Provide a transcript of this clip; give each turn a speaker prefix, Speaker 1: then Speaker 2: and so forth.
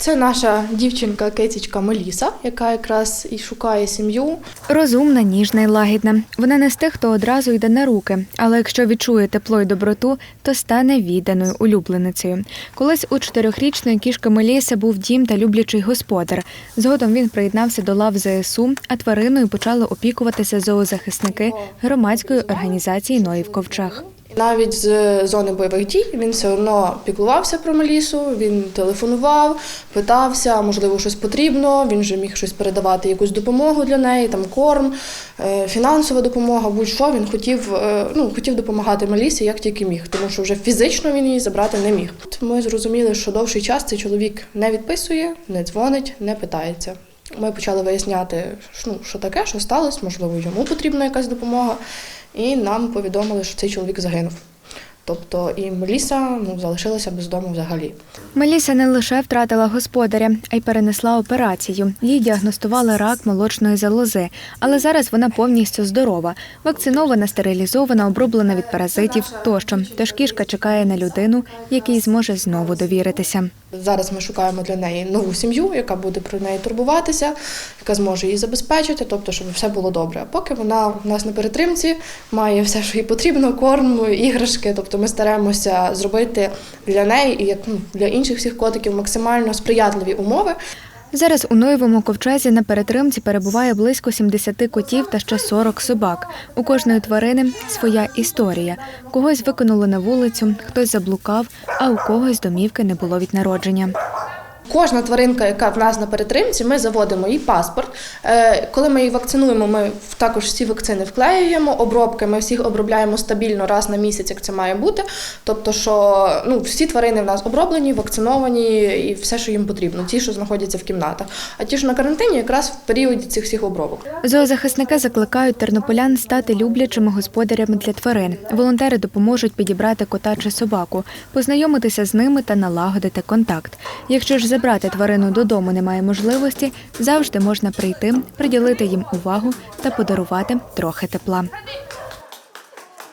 Speaker 1: Це наша дівчинка кицічка Меліса, яка якраз і шукає сім'ю.
Speaker 2: Розумна, ніжна і лагідна. Вона не з тих, хто одразу йде на руки, але якщо відчує тепло й доброту, то стане відданою улюбленицею. Колись у чотирьохрічної кішки Меліси був дім та люблячий господар. Згодом він приєднався до лав ЗСУ, а твариною почали опікуватися зоозахисники громадської організації Ноїв Ковчег.
Speaker 1: Навіть з зони бойових дій він все одно піклувався про Мелісу, він телефонував, питався, можливо, щось потрібно. Він вже міг щось передавати, якусь допомогу для неї, там корм, е, фінансова допомога, будь-що він хотів, е, ну, хотів допомагати Мелісі як тільки міг, тому що вже фізично він її забрати не міг. Ми зрозуміли, що довший час цей чоловік не відписує, не дзвонить, не питається. Ми почали виясняти, ну, що таке, що сталося, можливо, йому потрібна якась допомога. І нам повідомили, що цей чоловік загинув. Тобто і Меліса ну, залишилася без дому взагалі.
Speaker 2: Меліса не лише втратила господаря, а й перенесла операцію. Їй діагностували рак молочної залози, але зараз вона повністю здорова, вакцинована, стерилізована, оброблена від паразитів тощо. Тож кішка чекає на людину, якій зможе знову довіритися.
Speaker 1: Зараз ми шукаємо для неї нову сім'ю, яка буде про неї турбуватися, яка зможе її забезпечити, тобто, щоб все було добре. А поки вона у нас на перетримці має все, що їй потрібно, корм, іграшки. Тобто ми стараємося зробити для неї і як ну, для інших всіх котиків максимально сприятливі умови,
Speaker 2: Зараз у Ноєвому ковчезі на перетримці перебуває близько 70 котів та ще 40 собак. У кожної тварини своя історія. Когось викинули на вулицю, хтось заблукав, а у когось домівки не було від народження.
Speaker 1: Кожна тваринка, яка в нас на перетримці, ми заводимо їй паспорт. Е, Коли ми її вакцинуємо, ми також всі вакцини вклеюємо. Обробки ми всіх обробляємо стабільно раз на місяць, як це має бути. Тобто, що ну, всі тварини в нас оброблені, вакциновані і все, що їм потрібно, ті, що знаходяться в кімнатах. А ті, що на карантині, якраз в періоді цих всіх обробок.
Speaker 2: Зоозахисники закликають тернополян стати люблячими господарями для тварин. Волонтери допоможуть підібрати кота чи собаку, познайомитися з ними та налагодити контакт. Якщо ж забрати тварину додому немає можливості, завжди можна прийти, приділити їм увагу та подарувати трохи тепла.